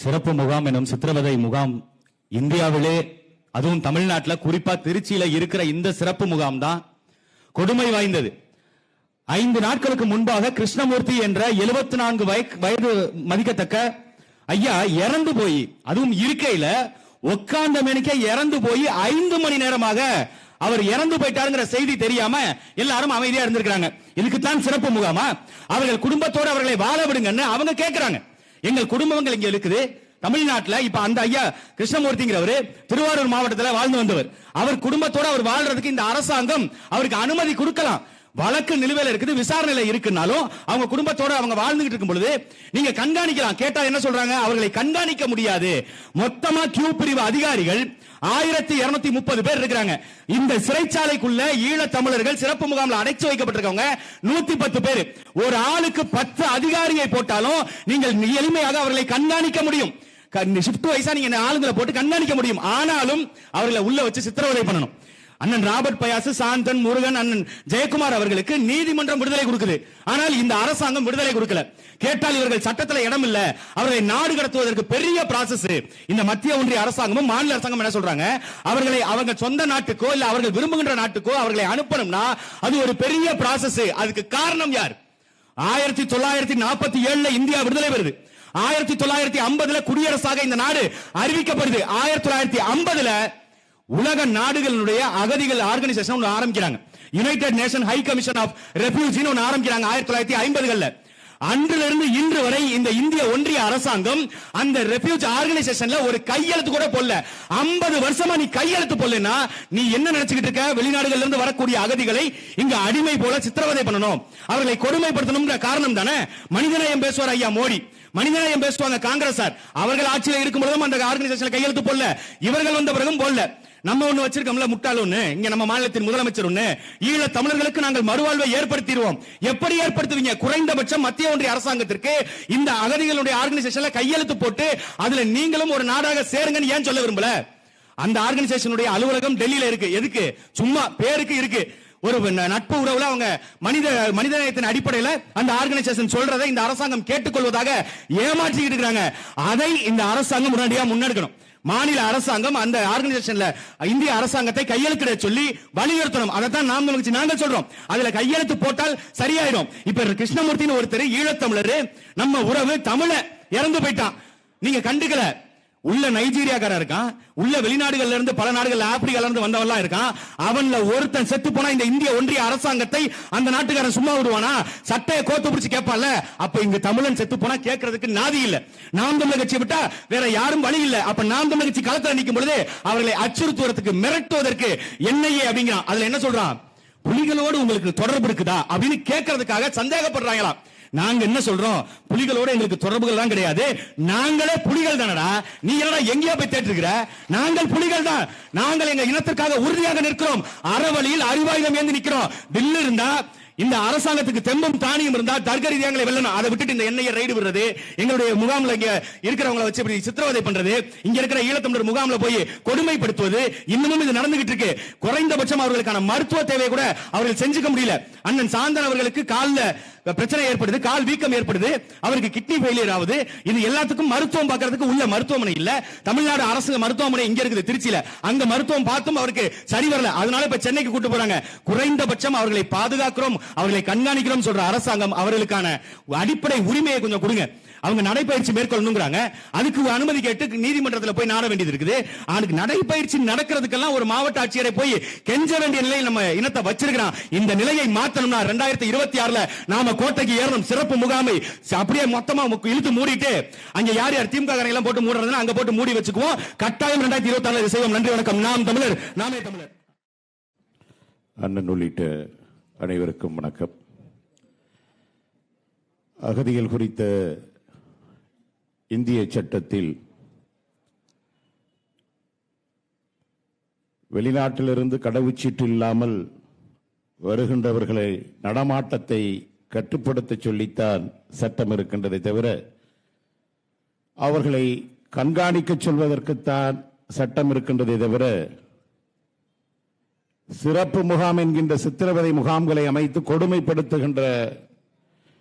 சிறப்பு முகாம் எனும் சித்திரவதை முகாம் இந்தியாவிலே அதுவும் தமிழ்நாட்டில் குறிப்பா திருச்சியில இருக்கிற இந்த சிறப்பு முகாம் தான் கொடுமை வாய்ந்தது. ஐந்து நாட்களுக்கு முன்பாக கிருஷ்ணமூர்த்தி என்ற 74 நான்கு வயது மதிக்கத்தக்க ஐயா இறந்து போய் அதுவும் இருக்கையில உட்கார்ந்த மணிக்கே இறந்து போய் ஐந்து மணி நேரமாக அவர் இறந்து போயிட்டாருங்கிற செய்தி தெரியாம எல்லாரும் அமைதியா இருந்திருக்கிறாங்க. இதுக்குத்தான் சிறப்பு முகாமா? அவர்கள் குடும்பத்தோடு அவர்களை வாழ விடுங்கன்னு அவங்க கேட்கிறாங்க எங்கள் குடும்பங்கள் இங்க இருக்குது. தமிழ்நாட்டுல இப்ப அந்த ஐயா கிருஷ்ணமூர்த்திங்கிறவர் திருவாரூர் மாவட்டத்துல வாழ்ந்து வந்தவர். அவர் குடும்பத்தோட அவர் வாழ்றதுக்கு இந்த அரசாங்கம் அவருக்கு அனுமதி கொடுக்கலாம். வழக்கு நிலுவையில் இருக்குது விசாரணையில இருக்குனாலும் அவங்க குடும்பத்தோட அவங்க வாழ்ந்துகிட்டு இருக்கும் பொழுது நீங்க கண்காணிக்கலாம். கேட்டா என்ன சொல்றாங்க? அவர்களை கண்காணிக்க முடியாது. மொத்தமா கியூ பிரிவு அதிகாரிகள் ஆயிரத்தி இருநூத்தி முப்பது பேர் இருக்கிறாங்க. இந்த சிறைச்சாலைக்குள்ள ஈழத் தமிழர்கள் சிறப்பு முகாம்ல அடைச்சு வைக்கப்பட்டிருக்கவங்க நூத்தி பத்து பேர். ஒரு ஆளுக்கு பத்து அதிகாரியை போட்டாலும் நீங்கள் எளிமையாக அவர்களை கண்காணிக்க முடியும். ஷிஃப்ட் வைஸா நீங்க ஆளுங்களை போட்டு கண்காணிக்க முடியும். ஆனாலும் அவர்களை உள்ள வச்சு சித்திரவதை பண்ணணும். அண்ணன் ராபர்ட் பயாசு சாந்தன் முருகன் அண்ணன் ஜெயக்குமார் அவர்களுக்கு நீதிமன்றம் விடுதலை கொடுக்குது. ஆனால் இந்த அரசாங்கம் விடுதலை கொடுக்கல. கேட்டால் இவர்கள் சட்டத்தில் இடம் இல்ல. அவர்களை நாடு கடத்துவதற்கு பெரிய ப்ராசஸ் இந்த மத்திய ஒன்றிய அரசாங்கமும் மாநில அரசாங்கம் என்ன சொல்றாங்க? அவர்களை அவங்க சொந்த நாட்டுக்கோ இல்ல அவர்கள் விரும்புகின்ற நாட்டுக்கோ அவர்களை அனுப்பணும்னா அது ஒரு பெரிய ப்ராசஸ் அதுக்கு காரணம் யார்? ஆயிரத்தி தொள்ளாயிரத்தி நாற்பத்தி ஏழுல இந்தியா விடுதலை பெறுது. ஆயிரத்தி தொள்ளாயிரத்தி ஐம்பதுல குடியரசாக இந்த நாடு அறிவிக்கப்படுது. ஆயிரத்தி தொள்ளாயிரத்தி ஐம்பதுல உலக நாடுகளுடைய அகதிகள் ஆர்கனைசேஷன் ஒன்று ஆரம்பிக்கிறாங்க. United nation high commission of ரெஃப்யூஜின்னு ஒன்று ஆரம்பிக்கிறாங்க ஆயிரத்தி தொள்ளாயிரத்தி ஐம்பதுகளில். அன்றிலிருந்து இன்று வரை இந்த இந்திய ஒன்றிய அரசாங்கம் அந்த ரெஃப்யூஜ் ஆர்கனைசேஷன்ல ஒரு கையெழுத்து கூட போடல. ஐம்பது வருஷமா நீ கையெழுத்து போடலன்னா நீ என்ன நினைச்சுக்கிட்டு இருக்க? வெளிநாடுகள்ல இருந்து வரக்கூடிய அகதிகளை இங்க அடிமை போல சித்திரவதை பண்ணணும். அவர்களை கொடுமைப்படுத்தணும்ன்ற காரணம் தானே? மனிதநேயம் பேசுவார் ஐயா மோடி. மனிதநேயம் பேசுவாங்க காங்கிரஸ் சார். அவர்கள் ஆட்சியில் இருக்கும் பொழுதும் அந்த ஆர்கனைசேஷன்ல கையெழுத்து போடல. இவர்கள் வந்த பிறகும் போடல. நம்ம ஒண்ணு வச்சிருக்கோம்ல முட்டாள் ஒண்ணு. இங்க நம்ம மாநிலத்தின் முதலமைச்சர் ஒண்ணு. ஈழ தமிழர்களுக்கு நாங்கள் மறுவாழ்வை ஏற்படுத்திடுவோம். எப்படி ஏற்படுத்துவீங்க? குறைந்தபட்சம் மத்திய ஒன்றிய அரசாங்கத்திற்கு இந்த அகதிகளுடைய ஆர்கனைசேஷன்ல கையெழுத்து போட்டு அதுல நீங்களும் ஒரு நாடாக சேருங்கன்னு ஏன் சொல்ல விரும்பல? அந்த ஆர்கனைசேஷனுடைய அலுவலகம் டெல்லியில இருக்கு. எதுக்கு? சும்மா பேருக்கு இருக்கு. ஒரு ந- நட்பு உறவுல அவங்க மனித மனிதநேயத்தின் அடிப்படையில் அந்த ஆர்கனைசேஷன் சொல்றதை இந்த அரசாங்கம் கேட்டுக்கொள்வதாக ஏமாற்றிக்கிட்டு இருக்கிறாங்க. அதை இந்த அரசாங்கம் உடனடியா முன்னெடுக்கணும். மாநில அரசாங்கம் அந்த ஆர்கனைசேஷன்ல இந்திய அரசாங்கத்தை கையெழுத்திட சொல்லி வலியுறுத்தணும். அதை தான் நாம் நினைச்சு நாங்கள் சொல்றோம். அதுல கையெழுத்து போட்டால் சரியாயிடும். இப்ப கிருஷ்ணமூர்த்தின்னு ஒருத்தர் ஈழத்தமிழர். நம்ம உறவு தமிழ இறந்து போயிட்டான். நீங்க கண்டுக்கல. உள்ள நைஜீரியாக்காரன் இருக்கான். உள்ள வெளிநாடுகள்ல இருந்து பல நாடுகள் ஆப்பிரிக்கால இருந்து வந்தவெல்லாம் இருக்கான். அவன்ல ஒருத்தன் செத்து போனா இந்த இந்திய ஒன்றிய அரசாங்கத்தை அந்த நாட்டுக்காரன் சும்மா விடுவானா? சட்டையை கோத்து பிடிச்சு கேட்பான்ல. அப்ப இங்க தமிழன் செத்து போனா கேட்கறதுக்கு நாதி இல்ல. நாம் தமிழர் கட்சி விட்டா வேற யாரும் வழி இல்ல. அப்ப நாம் தமிழர் கட்சி களத்துல நிற்கும் பொழுது அவர்களை அச்சுறுத்துவதற்கு மிரட்டுவதற்கு என்னையே அப்படிங்கிறான். அதுல என்ன சொல்றான்? புலிகளோடு உங்களுக்கு தொடர்பு இருக்குதா? அப்படின்னு கேட்கறதுக்காக சந்தேகப்படுறாங்களாம். நாங்க என்ன சொல்றோம்? புலிகளோட எங்களுக்கு தொடர்புகள் தான் கிடையாது. நாங்களே புலிகள் தானடா. நீ என்னடா எங்கேயோ போய் தேட்டிருக்கிற நாங்கள் புலிகள் தான். நாங்கள் எங்க இனத்திற்காக உறுதியாக நிற்கிறோம். அறவழியில் அறிவாயுதம் ஏந்தி நிற்கிறோம். வில்லு இருந்தா இந்த அரசாங்கத்துக்கு தெம்பும் தானியம் இருந்தா தர்க்க ரீதியாங்களை வெல்லணும். அதை விட்டுட்டு இந்த எண்ணெயை ரைடு விடுறது எங்களுடைய முகாம்ல இங்க இருக்கிறவங்களை வச்சு இப்படி சித்திரவதை பண்றது இங்க இருக்கிற ஈழத்தமிழர் முகாம்ல போய் கொடுமைப்படுத்துவது இன்னமும் இது நடந்துகிட்டு இருக்கு. குறைந்தபட்சம் அவர்களுக்கான மருத்துவ தேவையை கூட அவர்கள் செஞ்சுக்க முடியல. அண்ணன் சாந்தன் அவர்களுக்கு காலில் பிரச்சனை ஏற்படுது கால் வீக்கம் ஏற்படுது அவருக்கு கிட்னி ஃபெயிலியர் ஆகுது. இது எல்லாத்துக்கும் மருத்துவம் பார்க்கறதுக்கு உள்ள மருத்துவமனை இல்ல. தமிழ்நாடு அரசு மருத்துவமனை இங்க இருக்குது திருச்சியில. அங்க மருத்துவம் பார்த்தும் அவருக்கு சரி வரல. அதனால இப்ப சென்னைக்கு கூட்டு போறாங்க. குறைந்தபட்சம் அவர்களை பாதுகாக்கிறோம் அவர்களை கண்காணிக்கிறோம் சொல்ற அரசாங்கம் அவர்களுக்கான அடிப்படை உரிமையை கொஞ்சம் கொடுங்க. அவங்க நடைபயிற்சி மேற்கொள்ளணுங்கிறாங்க. அதுக்கு அனுமதி கேட்டு நீதிமன்றத்தில் போய் நாட வேண்டியது இருக்குது. அதுக்கு நடைபயிற்சி நடக்கிறதுக்கெல்லாம் ஒரு மாவட்ட ஆட்சியரை போய் கெஞ்ச வேண்டிய நிலையில் நம்ம இனத்தை வச்சிருக்கிறான். இந்த நிலையை மாத்தணும்னா ரெண்டாயிரத்தி இருபத்தி ஆறுல நாம கோட்டைக்கு ஏறணும். சிறப்பு முகாமை. அப்படியே மொத்தமா இழுத்து மூடிட்டு அங்க யார் யார் திமுக காரங்க எல்லாம் போட்டு மூடுறதுன்னா அங்க போட்டு மூடி வச்சுக்குவோம். கட்டாயம் ரெண்டாயிரத்தி இருபத்தி ஆறு செய்வோம். நன்றி வணக்கம். நாம் தமிழர் நாமே தமிழர். அண்ணன் உள்ளிட்ட அனைவருக்கும் வணக்கம். அகதிகள் குறித்த இந்திய சட்டத்தில் வெளிநாட்டிலிருந்து கடவுச்சீட்டு இல்லாமல் வருகின்றவர்களை நடமாட்டத்தை கட்டுப்படுத்த சொல்லித்தான் சட்டம் இருக்கின்றதை தவிர அவர்களை கண்காணிக்க சொல்வதற்குத்தான் சட்டம் இருக்கின்றதை தவிர சிறப்பு முகாம் என்கின்ற சித்திரவதை முகாம்களை அமைத்து கொடுமைப்படுத்துகின்ற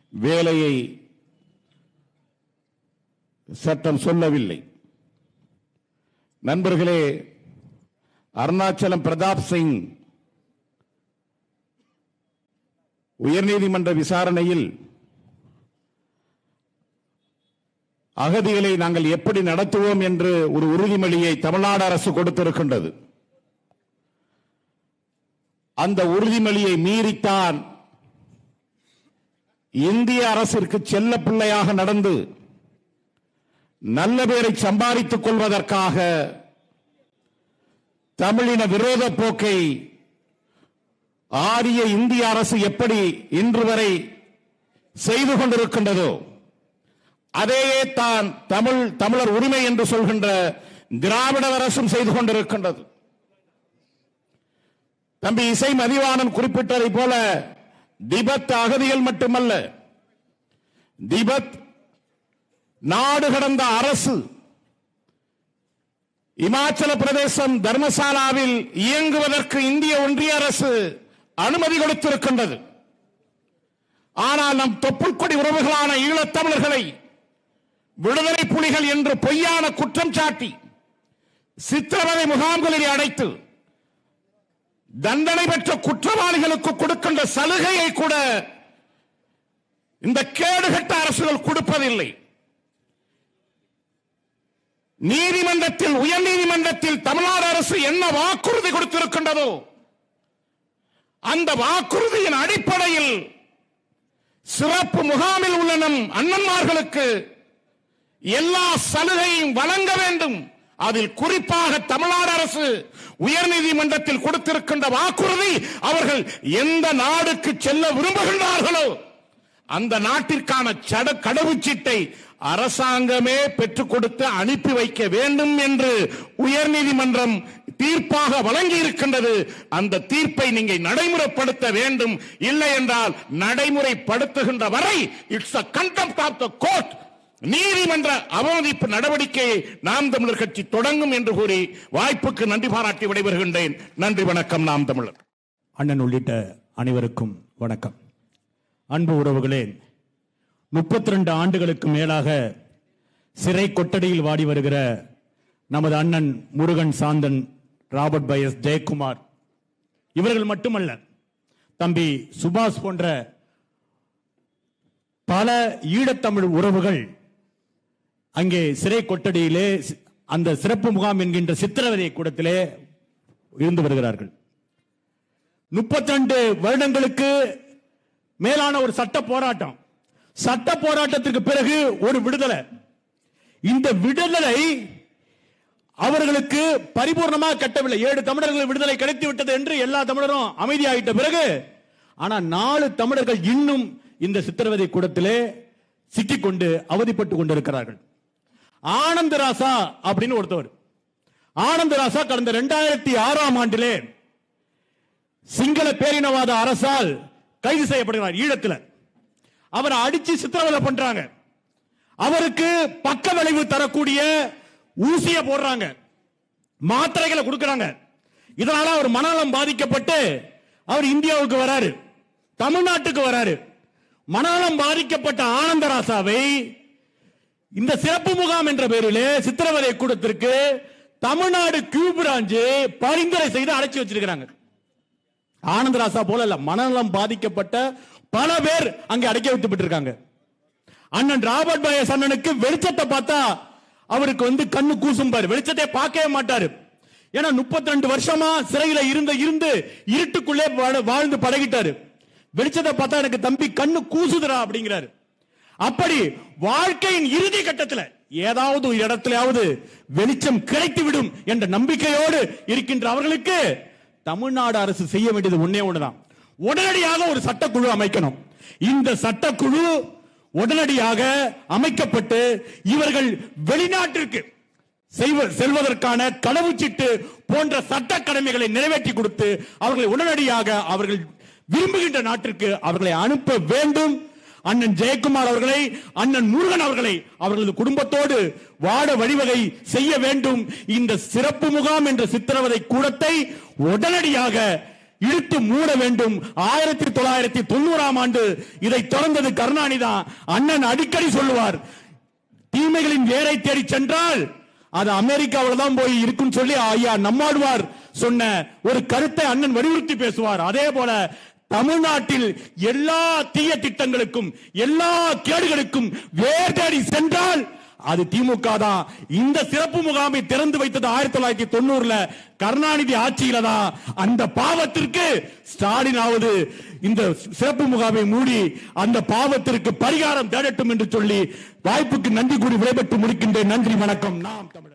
வேலையை சட்டம் சொல்லவில்லை. நண்பர்களே அருணாச்சலம் பிரதாப் சிங் உயர்நீதிமன்ற விசாரணையில் அகதிகளை நாங்கள் எப்படி நடத்துவோம் என்று ஒரு உறுதிமொழியை தமிழ்நாடு அரசு கொடுத்திருக்கின்றது. அந்த உறுதிமொழியை மீறித்தான் இந்திய அரசிற்கு செல்ல பிள்ளையாக நடந்து நல்ல பேரை சம்பாதித்துக் கொள்வதற்காக தமிழின விரோத போக்கை ஆரிய இந்திய அரசு எப்படி இன்று வரை செய்து கொண்டிருக்கின்றதோ அதையே தான் தமிழ் தமிழர் உரிமை என்று சொல்கின்ற திராவிட அரசும் செய்து கொண்டிருக்கின்றது. தம்பி இசை மதிவாணன் குறிப்பிட்டதை போல திபெத் அகதிகள் மட்டுமல்ல திபெத் நாடு கடந்த அரசு இமாச்சல பிரதேசம் தர்மசாலாவில் இயங்குவதற்கு இந்திய ஒன்றிய அரசு அனுமதி கொடுத்திருக்கின்றது. ஆனால் நம் தொப்புள்கொடி உறவுகளான ஈழத்தமிழர்களை விடுதலை புலிகள் என்று பொய்யான குற்றம் சாட்டி சித்திரவதை முகாம்களில் அடைத்து தண்டனை பெற்ற குற்றவாளிகளுக்கு கொடுக்கின்ற சலுகையை கூட இந்த கேடுகட்ட அரசுகள் கொடுப்பதில்லை. நீதிமன்றத்தில் உயர் நீதிமன்றத்தில் தமிழ்நாடு அரசு என்ன வாக்குறுதி கொடுத்திருக்கின்றதோ அந்த வாக்குறுதியின் அடிப்படையில் சிறப்பு முகாமில் உள்ள நம் அண்ணன்மார்களுக்கு எல்லா சலுகையும் வழங்க வேண்டும். அதில் குறிப்பாக தமிழ்நாடு அரசு உயர்நீதிமன்றத்தில் கொடுத்திருக்கின்ற வாக்குறுதி அவர்கள் எந்த நாடுக்கு செல்ல விரும்புகின்றார்களோ அந்த நாட்டிற்கான சட கடவுச்சீட்டை அரசாங்கமே பெற்றுக் கொடுத்து அனுப்பி வைக்க வேண்டும் என்று உயர்நீதிமன்றம் தீர்ப்பாக வழங்கி இருக்கின்றது அந்த தீர்ப்பை நீங்க நடைமுறைப்படுத்த வேண்டும். இல்லை என்றால் நடைமுறைப்படுத்துகின்ற வரை it's a contempt of the court நீதிமன்ற அவமதிப்பு நடவடிக்கையை நாம் தமிழர் கட்சி தொடங்கும் என்று கூறி வாய்ப்புக்கு நன்றி பாராட்டி விடைபெறுகின்றேன். நன்றி வணக்கம் நாம் தமிழர். அண்ணன் உள்ளிட்ட அனைவருக்கும் வணக்கம். அன்பு உறவுகளே முப்பத்தி ரெண்டு ஆண்டுகளுக்கு மேலாக சிறை கொட்டடியில் வாடி வருகிற நமது அண்ணன் முருகன் சாந்தன் ராபர்ட் பை எஸ் ஜெயக்குமார். இவர்கள் மட்டுமல்ல தம்பி சுபாஷ் போன்ற பல ஈழத்தமிழ் உறவுகள் அங்கே சிறை கொட்டடியிலே அந்த சிறப்பு முகாம் என்கின்ற சித்திரவதை கூடத்திலே இருந்து வருகிறார்கள். முப்பத்தி ரெண்டு வருடங்களுக்கு மேலான ஒரு சட்ட போராட்டம். சட்ட போராட்டத்திற்கு பிறகு ஒரு விடுதலை. இந்த விடுதலை அவர்களுக்கு பரிபூர்ணமாக கட்டவில்லை. ஏழு தமிழர்கள் விடுதலை கிடைத்து விட்டது என்று எல்லா தமிழரும் அமைதியாகிட்ட பிறகு ஆனா நாலு தமிழர்கள் இன்னும் இந்த சித்திரவதை கூடத்திலே சிக்கிக்கொண்டு அவதிப்பட்டு கொண்டிருக்கிறார்கள். ஆனந்தராசா அப்படின்னு ஒருத்தவர். ஆனந்தராசா கடந்த இரண்டாயிரத்தி ஆறாம் ஆண்டிலே சிங்கள பேரினவாத அரசால் கைது செய்யப்படுகிறார் ஈழத்தில். அவரை அடிச்சு சித்திரவதை பண்றாங்க. அவருக்கு பக்க விளைவு தரக்கூடிய ஊசிய போடுறாங்க. மாத்திரைகளை கொடுக்கறாங்க. இதனால அவர் மனநலம் பாதிக்கப்பட்டு அவர் இந்தியாவுக்கு வராரு. தமிழ்நாட்டுக்கு வராரு. மனநலம் பாதிக்கப்பட்ட ஆனந்தராசாவை இந்த சிறப்பு முகாம் என்ற பெயரிலே சித்திரவதை கூடத்திற்கு தமிழ்நாடு கியூ பிராஞ்சு பரிந்துரை செய்து அடைச்சி வச்சிருக்கிறாங்க. ஆனந்தராசா போல இல்ல மனநலம் பாதிக்கப்பட்ட பல பேர் அங்கே அடைக்க வைக்கப்பட்டிருக்காங்க அண்ணன் ராபர்ட் பயஸ் அண்ணனுக்கு வெளிச்சத்தை பார்த்தா அவருக்கு வந்து கண்ணு கூசும் பாரு. வெளிச்சத்தை பார்க்கவே மாட்டாரு. ஏன்னா 32 வருஷமா சிறையில இருந்த இருந்து இருட்டுக்குள்ளே வாழ- வாழ்ந்து பழகிட்டாரு. வெளிச்சத்தை பார்த்தா எனக்கு தம்பி கண்ணு கூசுதுரா அப்படிங்கிறாரு. அப்படி வாழ்க்கையின் இறுதி கட்டத்தில் ஏதாவது ஒரு இடத்திலாவது வெளிச்சம் கிடைத்து விடும் என்ற நம்பிக்கையோடு இருக்கின்ற அவர்களுக்கு தமிழ்நாடு அரசு செய்ய வேண்டியது ஒன்னே ஒண்ணுதான். உடனடியாக ஒரு சட்டக்குழு அமைக்கணும். இந்த சட்டக்குழு உடனடியாக அமைக்கப்பட்டு இவர்கள் வெளிநாட்டிற்கு செய்வ- செல்வதற்கான கடவுச்சீட்டு போன்ற சட்ட கடமைகளை நிறைவேற்றி கொடுத்து அவர்களை உடனடியாக அவர்கள் விரும்புகின்ற நாட்டிற்கு அவர்களை அனுப்ப வேண்டும். அண்ணன் ஜெயக்குமார் அவர்களை அண்ணன் முருகன் அவர்களை அவர்களது குடும்பத்தோடு வாட வழிவகை செய்ய வேண்டும். இந்த சிறப்பு முகாம் என்ற சித்திரவதை கூடத்தை உடனடியாக இழுத்து மூட வேண்டும். ஆயிரத்தி தொள்ளாயிரத்தி தொண்ணூறாம் ஆண்டு இதை தொடர்ந்தது கருணாநிதி தான். அண்ணன் அடிக்கடி சொல்லுவார் தீமைகளின் வேரை தேடி சென்றால் அது அமெரிக்காவில் தான் போய் இருக்கும் சொல்லி ஐயா நம்மாழ்வார் சொன்ன ஒரு கருத்தை அண்ணன் வலியுறுத்தி பேசுவார். அதே போல தமிழ்நாட்டில் எல்லா தீய திட்டங்களுக்கும் எல்லா கேடுகளுக்கும் வேர் தேடி சென்றால் அது திமுக தான். இந்த சிறப்பு முகாமை திறந்து வைத்தது ஆயிரத்தி தொள்ளாயிரத்தி தொண்ணூறுல கருணாநிதி ஆட்சியில தான். அந்த பாவத்திற்கு ஸ்டாலின் ஆவது இந்த சிறப்பு முகாமை மூடி அந்த பாவத்திற்கு பரிகாரம் தேடட்டும் என்று சொல்லி வாய்ப்புக்கு நன்றி கூறி விடைபெற்று முடிக்கின்றேன். நன்றி வணக்கம். நாம் தமிழர்